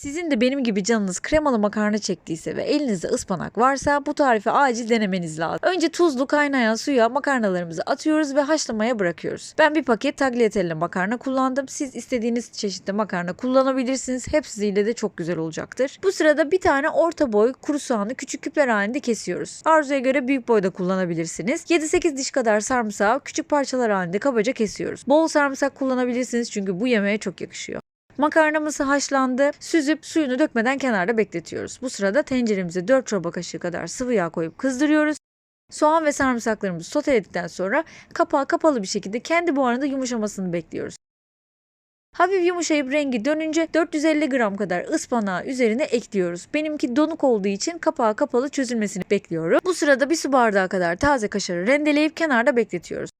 Sizin de benim gibi canınız kremalı makarna çektiyse ve elinizde ıspanak varsa bu tarifi acil denemeniz lazım. Önce tuzlu kaynayan suya makarnalarımızı atıyoruz ve haşlamaya bırakıyoruz. Ben bir paket tagliatelle makarna kullandım. Siz istediğiniz çeşitli makarna kullanabilirsiniz. Hepsiyle de çok güzel olacaktır. Bu sırada bir tane orta boy kuru soğanı küçük küpler halinde kesiyoruz. Arzuya göre büyük boyda kullanabilirsiniz. 7-8 diş kadar sarımsağı küçük parçalar halinde kabaca kesiyoruz. Bol sarımsak kullanabilirsiniz çünkü bu yemeğe çok yakışıyor. Makarnamız haşlandı. Süzüp suyunu dökmeden kenarda bekletiyoruz. Bu sırada tenceremize 4 çorba kaşığı kadar sıvı yağ koyup kızdırıyoruz. Soğan ve sarımsaklarımızı soteledikten sonra kapağı kapalı bir şekilde kendi buharında yumuşamasını bekliyoruz. Hafif yumuşayıp rengi dönünce 450 gram kadar ıspanağı üzerine ekliyoruz. Benimki donuk olduğu için kapağı kapalı çözülmesini bekliyorum. Bu sırada bir su bardağı kadar taze kaşarı rendeleyip kenarda bekletiyoruz.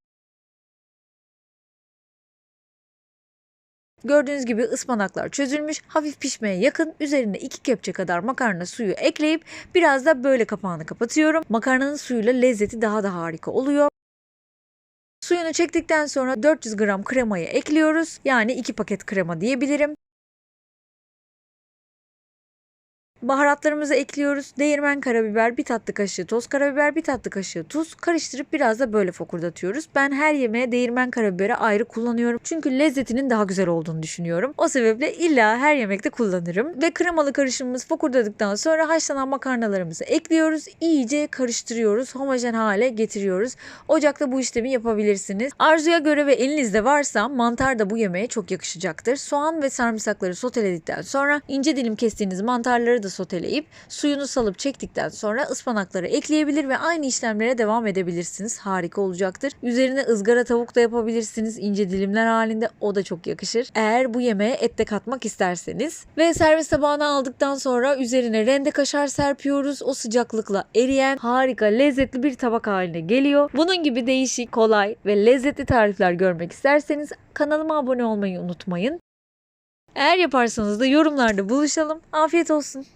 Gördüğünüz gibi ıspanaklar çözülmüş, hafif pişmeye yakın. Üzerine 2 kepçe kadar makarna suyu ekleyip biraz da böyle kapağını kapatıyorum. Makarnanın suyuyla lezzeti daha da harika oluyor. Suyunu çektikten sonra 400 gram kremayı ekliyoruz. Yani 2 paket krema diyebilirim. Baharatlarımızı ekliyoruz. Değirmen karabiber, bir tatlı kaşığı toz karabiber, bir tatlı kaşığı tuz. Karıştırıp biraz da böyle fokurdatıyoruz. Ben her yemeğe değirmen karabiberi ayrı kullanıyorum. Çünkü lezzetinin daha güzel olduğunu düşünüyorum. O sebeple illa her yemekte kullanırım. Ve kremalı karışımımız fokurdadıktan sonra haşlanan makarnalarımızı ekliyoruz. İyice karıştırıyoruz. Homojen hale getiriyoruz. Ocakta bu işlemi yapabilirsiniz. Arzuya göre ve elinizde varsa mantar da bu yemeğe çok yakışacaktır. Soğan ve sarımsakları soteledikten sonra ince dilim kestiğiniz mantarları da soteleyip suyunu salıp çektikten sonra ıspanakları ekleyebilir ve aynı işlemlere devam edebilirsiniz. Harika olacaktır. Üzerine ızgara tavuk da yapabilirsiniz ince dilimler halinde. O da çok yakışır. Eğer bu yemeğe et de katmak isterseniz. Ve servis tabağına aldıktan sonra üzerine rende kaşar serpiyoruz. O sıcaklıkla eriyen harika lezzetli bir tabak haline geliyor. Bunun gibi değişik, kolay ve lezzetli tarifler görmek isterseniz kanalıma abone olmayı unutmayın. Eğer yaparsanız da yorumlarda buluşalım. Afiyet olsun.